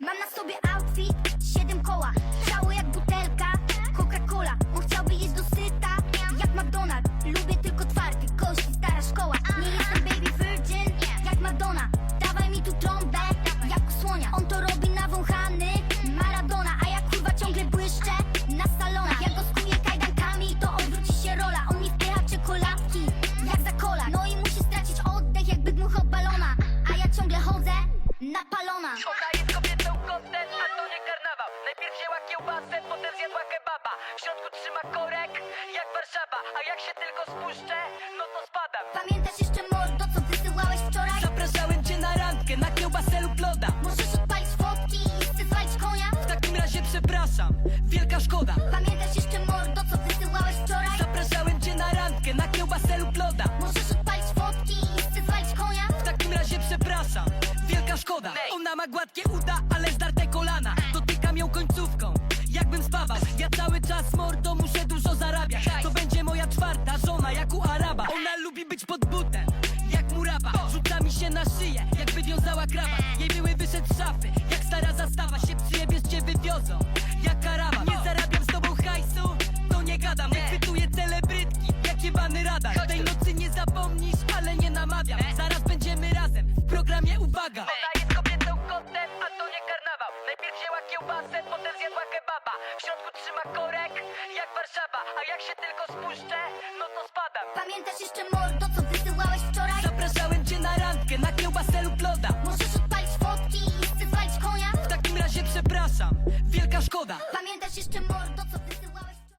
Mam na sobie outfit, siedem koła. Ciało jak butelka, Coca-Cola. On chciałby jeść do syta, jak McDonald Lubię tylko twardy, kości, stara szkoła. Nie jestem baby virgin, jak Madonna. Dawaj mi tu trąbę, jak u chodzę na palona Ona jest kobietą kontent, a to nie karnawał. Najpierw wzięła kiełbasę, potem zjadła kebaba. W środku trzyma korek, jak Warszawa A jak się tylko spuszczę, no to spadam. Pamiętasz jeszcze mordo, co wysyłałeś wczoraj? Zapraszałem cię na randkę, na kiełbasę lub loda. Możesz odpalić fotki i chcę konia? W takim razie przepraszam, wielka szkoda Ona ma gładkie uda, ale zdarte kolana. Dotykam ją końcówką, jakbym spawał. Ja cały czas mordo muszę dużo zarabiać. To będzie moja czwarta żona, jak u Araba. Ona lubi być pod butem, jak murawa Rzuca mi się na szyję, jakby wiązała krawat. Jej były wyszedł szafy, jak stara zastawa. Się przyjebiesz, kiełbasę, potem zjadła kebaba. W środku trzyma korek, jak Warszawa. A jak się tylko spuszczę, no to spadam. Pamiętasz jeszcze mordo, co wysyłałeś wczoraj? Zapraszałem cię na randkę, na kiełbasę lub loda. Możesz odpalić fotki i chcę zwalić konia? W takim razie przepraszam, wielka szkoda